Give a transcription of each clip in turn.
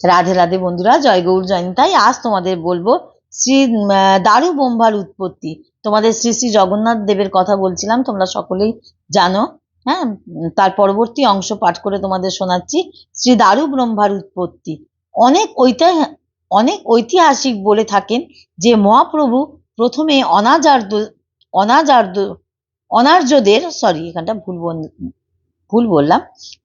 রাধে রাধে বন্ধুরা, জয় গৌর জয়ন্তাই আজ তোমাদের বলব শ্রী দারু ব্রহ্মার উৎপত্তি। তোমাদের শ্রী শ্রী জগন্নাথ দেবের কথা বলছিলাম, তোমরা সকলেই জানো হ্যাঁ? তার পরবর্তী অংশ পাঠ করে তোমাদের শোনাচ্ছি। শ্রী দারু ব্রহ্মার উৎপত্তি। অনেক ঐতিহাসিক অনেক ঐতিহাসিক বলে থাকেন যে মহাপ্রভু প্রথমে অনাচার্য অনাচার্য অনার্যদের সরি এখানটা ভুল ভুল বললাম,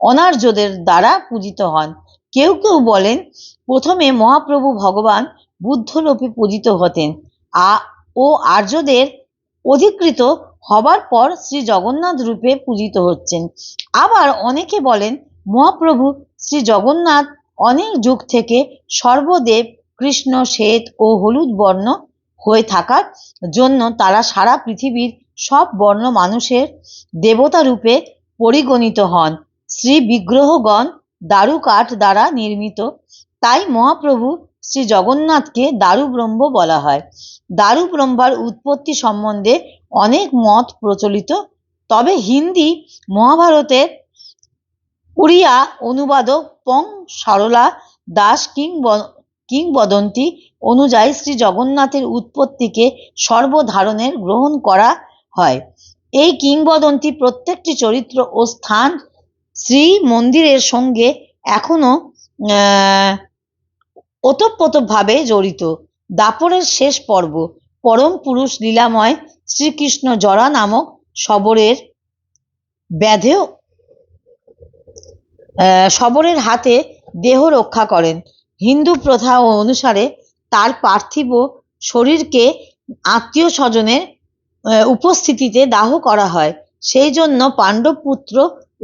অনার্যদের দ্বারা পূজিত হন। কেউ কেউ বলেন, প্রথমে মহাপ্রভু ভগবান বুদ্ধরূপে পূজিত হতেন। আ, ও আর্যদের অধিকৃত হবার পর শ্রী জগন্নাথ রূপে পূজিত হচ্ছেন। আবার অনেকে বলেন, মহাপ্রভু শ্রী জগন্নাথ অনেক যুগ থেকে সর্বদেব, কৃষ্ণ, শ্বেত ও হলুদ বর্ণ হয়ে থাকার জন্য তারা সারা পৃথিবীর সব বর্ণ মানুষের দেবতা রূপে পরিগণিত হন। শ্রী বিগ্রহগণ দারু কাঠ দ্বারা নির্মিত। তাই মহাপ্রভু শ্রী জগন্নাথকে দারু ব্রহ্ম বলা হয়। দারু ব্রহ্মার উৎপত্তি সম্বন্ধে অনেক মত প্রচলিত। তবে হিন্দি মহাভারতের উড়িয়া অনুবাদক পং সরলা দাস কিংব কিংবদন্তি অনুযায়ী শ্রী জগন্নাথের উৎপত্তিকে সর্বধারণের গ্রহণ করা হয়। এই কিংবদন্তি প্রত্যেকটি চরিত্র ও স্থান শ্রী মন্দিরের সঙ্গে এখনও, আহ, ওতপ্রোতভাবে জড়িত। দাপরের শেষ পর্ব, পরম পুরুষ লীলাময় শ্রীকৃষ্ণ জরা নামক শবরের ব্যাধেও শবরের হাতে দেহ রক্ষা করেন। হিন্দু প্রথা অনুসারে তার পার্থিব শরীরকে আত্মীয় স্বজনের উপস্থিতিতে দাহ করা হয়। সেই জন্য পাণ্ডব পুত্র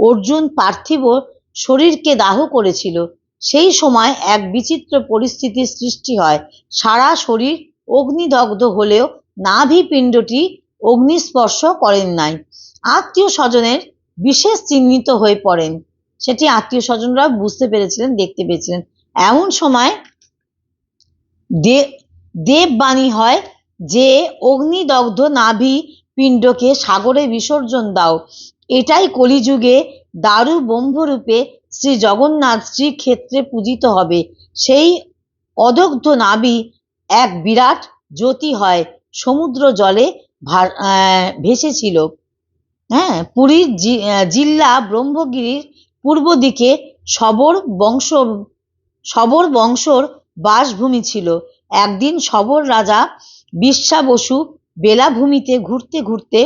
অর্জুন পার্থিব শরীরকে দাহ করেছিল। সেই সময় এক বিচিত্র পরিস্থিতির সৃষ্টি হয়। সারা শরীর অগ্নিদগ্ধ হলেও নাভি পিণ্ডটি অগ্নিস্পর্শ করেন নাই। আত্মীয় স্বজনের বিশেষ চিহ্নিত হয়ে পড়েন। সেটি আত্মীয় স্বজনরা বুঝতে পেরেছিলেন, দেখতে পেয়েছিলেন। এমন সময় দে- দেববাণী হয় যে, অগ্নিদগ্ধ নাভি পিণ্ডকে সাগরে বিসর্জন দাও। এটাই কলিযুগে দারু ব্রহ্মরূপে শ্রী জগন্নাথ শ্রীক্ষেত্রে পূজিত হবে। সেই অদগ্ধ নাবি এক বিরাট জ্যোতি হয়, সমুদ্র জলে ভেসেছিল। হ্যাঁ পুরীর জিল্লা ব্রহ্মগিরির পূর্ব দিকে শবর বংশ শবর বংশর বাসভূমি ছিল। একদিন সবর রাজা বিশ্বা বসু বেলাভূমিতে ঘুরতে ঘুরতে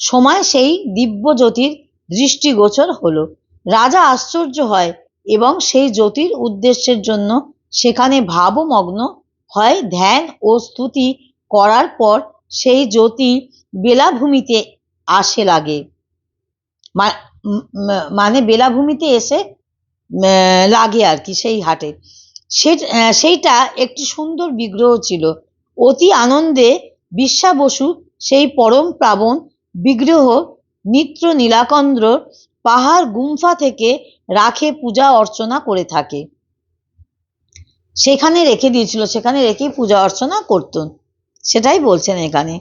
সময় সেই দিব্যজ্যোতির দৃষ্টিগোচর হলো। রাজা আশ্চর্য হয় এবং সেই জ্যোতির উদ্দেশ্যের জন্য সেখানে ভাবমগ্ন হয় ধ্যান ও স্তুতি করার পর সেই জ্যোতি বেলাভূমিতে আসে লাগে। মানে বেলাভূমিতে এসে লাগে আর কি সেই হাটে। সে সেইটা একটি সুন্দর বিগ্রহ ছিল। অতি আনন্দে বিশ্বা বসু, সেই পরম প্লাবন বিগ্রহ নিত্র নীলাকন্দ্র পাহাড় গুম্ফা থেকে রাখে পূজা অর্চনা করে থাকে। সেখানে রেখে দিয়েছিল, সেখানে রেখেই পূজা অর্চনা করতেন সেটাই বলছেন এখানে।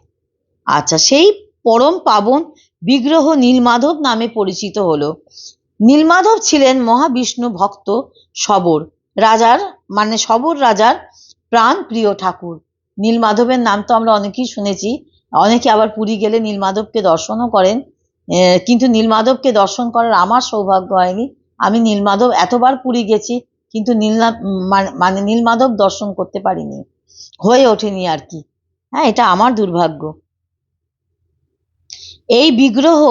আচ্ছা সেই পরম পাবন বিগ্রহ নীলমাধব নামে পরিচিত হলো। নীলমাধব ছিলেন মহাবিষ্ণু ভক্ত শবর রাজার মানে শবর রাজার প্রাণ প্রিয় ঠাকুর। নীলমাধবের নাম তো আমরা অনেকেই শুনেছি। অনেকে আবার পুরী গেলে নীলমাধবকে দর্শনও করেন। কিন্তু নীলমাধবকে দর্শন করার আমার সৌভাগ্য হয়নি। আমি নীলমাধব এতবার পুরী গেছি, কিন্তু নীলনা মানে নীলমাধব দর্শন করতে পারিনি। হয়ে ওঠেনি আর কি। হ্যাঁ এটা আমার দুর্ভাগ্য। এই বিগ্রহ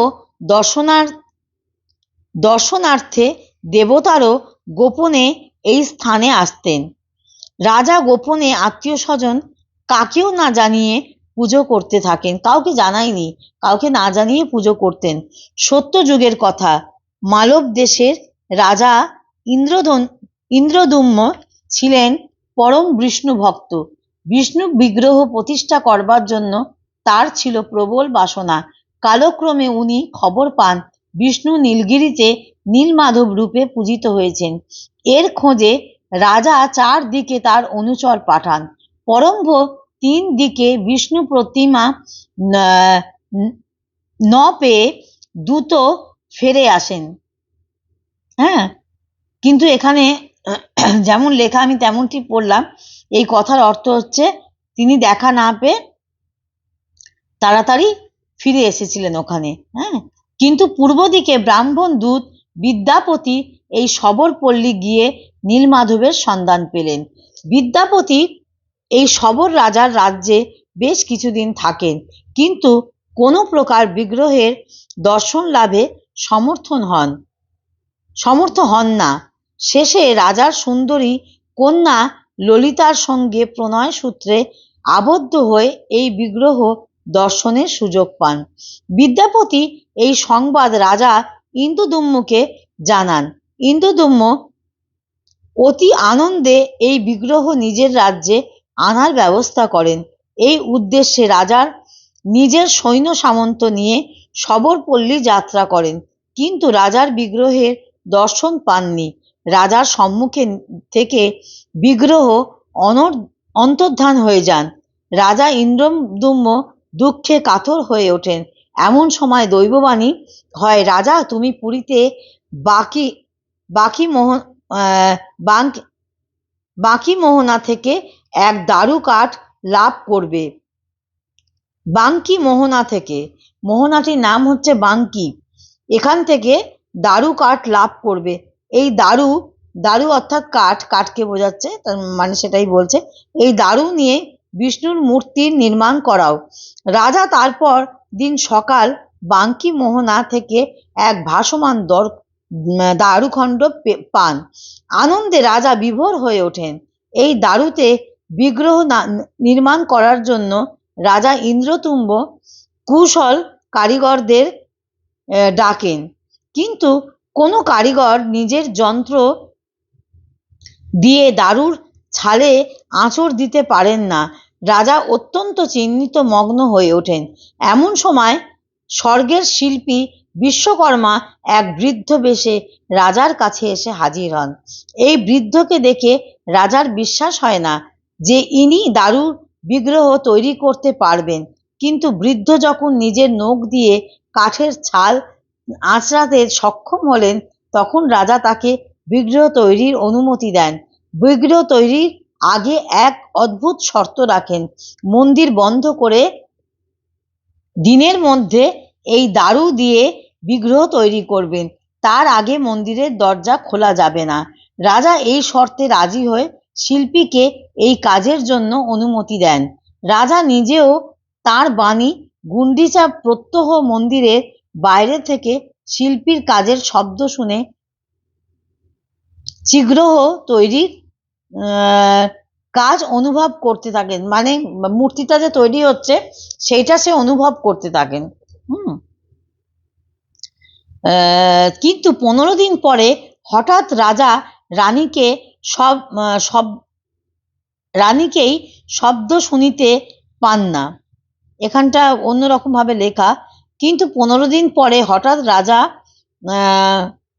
দর্শনার দর্শনার্থে দেবতারও গোপনে এই স্থানে আসতেন। রাজা গোপনে আত্মীয় স্বজন কাকেও না জানিয়ে পুজো করতে থাকেন, কাউকে জানায়নি, কাউকে না জানিয়ে পুজো করতেন। সত্য যুগের কথা, মালব দেশের রাজা ইন্দ্রধন, ইন্দ্রদুম্ন ছিলেন পরম বিষ্ণু ভক্ত। বিষ্ণু বিগ্রহ প্রতিষ্ঠা করবার জন্য তার ছিল প্রবল বাসনা। কালক্রমে উনি খবর পান, বিষ্ণু নীলগিরিতে নীলমাধব রূপে পূজিত হয়েছেন। এর খোঁজে রাজা চারদিকে তার অনুচর পাঠান। পরম্ভ তিন দিকে বিষ্ণু প্রতিমা ন- পেয়ে দ্রুত ফিরে আসেন। হ্যাঁ কিন্তু এখানে যেমন লেখা আমি তেমনটি পড়লাম, এই কথার অর্থ হচ্ছে তিনি দেখা না পেয়ে তাড়াতাড়ি ফিরে এসেছিলেন ওখানে। হ্যাঁ কিন্তু পূর্ব দিকে ব্রাহ্মণ দূত বিদ্যাপতি এই সবরপল্লী গিয়ে নীলমাধবের সন্ধান পেলেন। বিদ্যাপতি এই শবর রাজার রাজ্যে বেশ কিছুদিন থাকেন, কিন্তু কোনো প্রকার বিগ্রহের দর্শন লাভে সমর্থন হন, সমর্থ হন না। শেষে রাজার সুন্দরী কন্যা ললিতার সঙ্গে প্রণয় সূত্রে আবদ্ধ হয়ে এই বিগ্রহ দর্শনের সুযোগ পান। বিদ্যাপতি এই সংবাদ রাজা ইন্দ্রদুম্নকে জানান। ইন্দ্রদুম্ন অতি আনন্দে এই বিগ্রহ নিজের রাজ্যে আনার ব্যবস্থা করেন। এই উদ্দেশ্যে রাজার নিজের সৈন্য সামন্ত নিয়ে শবরপল্লী যাত্রা করেন। কিন্তু রাজার বিগ্রহের দর্শন পাননি। রাজার সম্মুখে থেকে বিগ্রহ অনর অন্তর্ধান হয়ে যান। রাজা ইন্দ্রদুম্ন দুঃখে কাতর হয়ে ওঠেন। এমন সময় দৈববাণী হয়, রাজা, তুমি পুরীতে বাকি বাকি মোহন বাঙ্ক, বাকি মোহনা থেকে এক দারু কাঠ লাভ করবে। বাঙ্কি মোহনা থেকে, মোহনাটির নাম হচ্ছে বাঙ্কি। এখান থেকে দারু কাঠ লাভ করবে। এই দারু দারু অর্থাৎ কাঠ, কাঠকে বোঝাচ্ছে, তার মানে সেটাই বলছে। এই দারু নিয়ে বিষ্ণুর মূর্তির নির্মাণ করাও। রাজা তারপর দিন সকাল বাঙ্কি মোহনা থেকে এক ভাসমান দর দারুখণ্ড পান। আনন্দে রাজা বিভোর হয়ে ওঠেন। এই দারুতে বিগ্রহ নির্মাণ করার জন্য রাজা ইন্দ্রতুম্ব কুশল কারিগরদের ডাকেন। কিন্তু কোনো কারিগর নিজের যন্ত্র দিয়ে দারুর ছালে আঁচড় দিতে পারেন না। রাজা অত্যন্ত চিহ্নিত মগ্ন হয়ে ওঠেন। এমন সময় স্বর্গের শিল্পী বিশ্বকর্মা এক বৃদ্ধ বেশে রাজার কাছে এসে হাজির হন। এই বৃদ্ধকে দেখে রাজার বিশ্বাস হয় না। যে ইনি দারুর বিগ্রহ তৈরি করতে পারবেন, কিন্তু বৃদ্ধ যখন নিজের নখ দিয়ে কাঠের ছাল আঁচড়াতে সক্ষম হলেন, তখন রাজা তাকে বিগ্রহ তৈরির অনুমতি দেন। বিগ্রহ তৈরির আগে এক অদ্ভুত শর্ত রাখেন, মন্দির বন্ধ করে দিনের মধ্যে এই দারু দিয়ে বিগ্রহ তৈরি করবেন, তার আগে মন্দিরের দরজা খোলা যাবে না। রাজা এই শর্তে রাজি হয়ে শিল্পীকে এই কাজের জন্য অনুমতি দেন। রাজা নিজেও তার বাণী গুন্ডিচা প্রত্যহ মন্দিরের বাইরে থেকে শিল্পীর কাজের শব্দ শুনে চিগ্রহ তৈরির কাজ অনুভব করতে থাকেন। মানে মূর্তিটা যে তৈরি হচ্ছে, সেইটা সে অনুভব করতে থাকেন। হুম। কিন্তু পনেরো দিন পরে হঠাৎ রাজা রানীকে সব সব রানীকেই শব্দ শুনিতে পান না। এখানটা অন্যরকম ভাবে লেখা, কিন্তু পনেরো দিন পরে হঠাৎ রাজা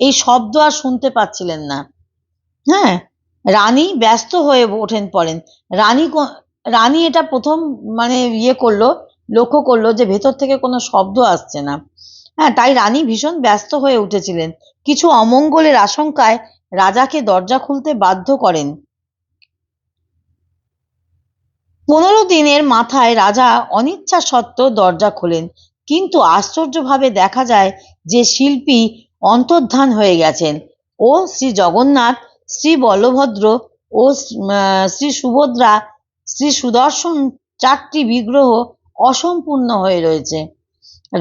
এই শব্দ আর শুনতে পাচ্ছিলেন না। হ্যাঁ রানী ব্যস্ত হয়ে ওঠেন পড়েন রানী রানী এটা প্রথম মানে ইয়ে করল, লক্ষ্য করল যে ভেতর থেকে কোনো শব্দ আসছে না। হ্যাঁ তাই রানী ভীষণ ব্যস্ত হয়ে উঠেছিলেন। কিছু অমঙ্গলের আশঙ্কায় রাজাকে দরজা খুলতে বাধ্য করেন। পনেরো দিনের মাথায় রাজা অনিচ্ছা সত্ত্বেও দরজা খোলেন, কিন্তু আশ্চর্যভাবে দেখা যায় যে শিল্পী অন্তর্ধান হয়ে গেছেন ও শ্রী জগন্নাথ, শ্রী বলভদ্র ও শ্রী সুভদ্রা, শ্রী সুদর্শন চারটি বিগ্রহ অসম্পূর্ণ হয়ে রয়েছে।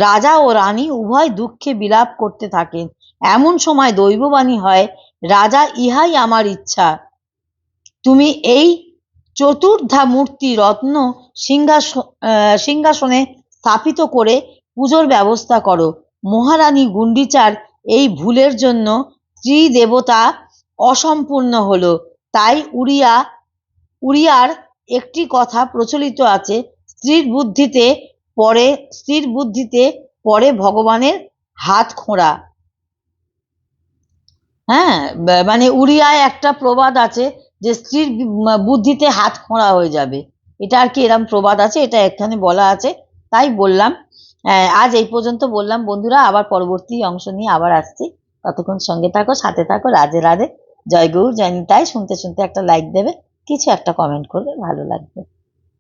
রাজা ও রানী উভয় দুঃখে বিলাপ করতে থাকেন। এমন সময় দৈববাণী হয় রাজা ইহাই আমার ইচ্ছা। তুমি এই চতুর্ধা মূর্তি রত্ন সিংহাসন আহ, সিংহাসনে স্থাপিত করে পুজোর ব্যবস্থা করো। মহারানী গুন্ডিচার এই ভুলের জন্য ত্রিদেবতা অসম্পূর্ণ হলো। তাই উড়িয়া উড়িয়ার একটি কথা প্রচলিত আছে স্ত্রীর বুদ্ধিতে পরে স্ত্রীর বুদ্ধিতে পরে ভগবানের হাত খোঁড়া। হ্যাঁ মানে উড়িয়ায় একটা প্রবাদ আছে যে স্ত্রীর বুদ্ধিতে হাত খোঁড়া হয়ে যাবে। এটা আর কি এরম প্রবাদ আছে, এটা এখানে বলা আছে। তাই বললাম আজ এই পর্যন্ত বললাম। বন্ধুরা, আবার পরবর্তী অংশ নিয়ে আবার আসছি। ততক্ষণ সঙ্গে থাকো, সাথে থাকো, রাধে রাধে। জয় গৌর, জয় নিতাই। শুনতে শুনতে একটা লাইক দেবে, কিছু একটা কমেন্ট করবে, ভালো লাগবে।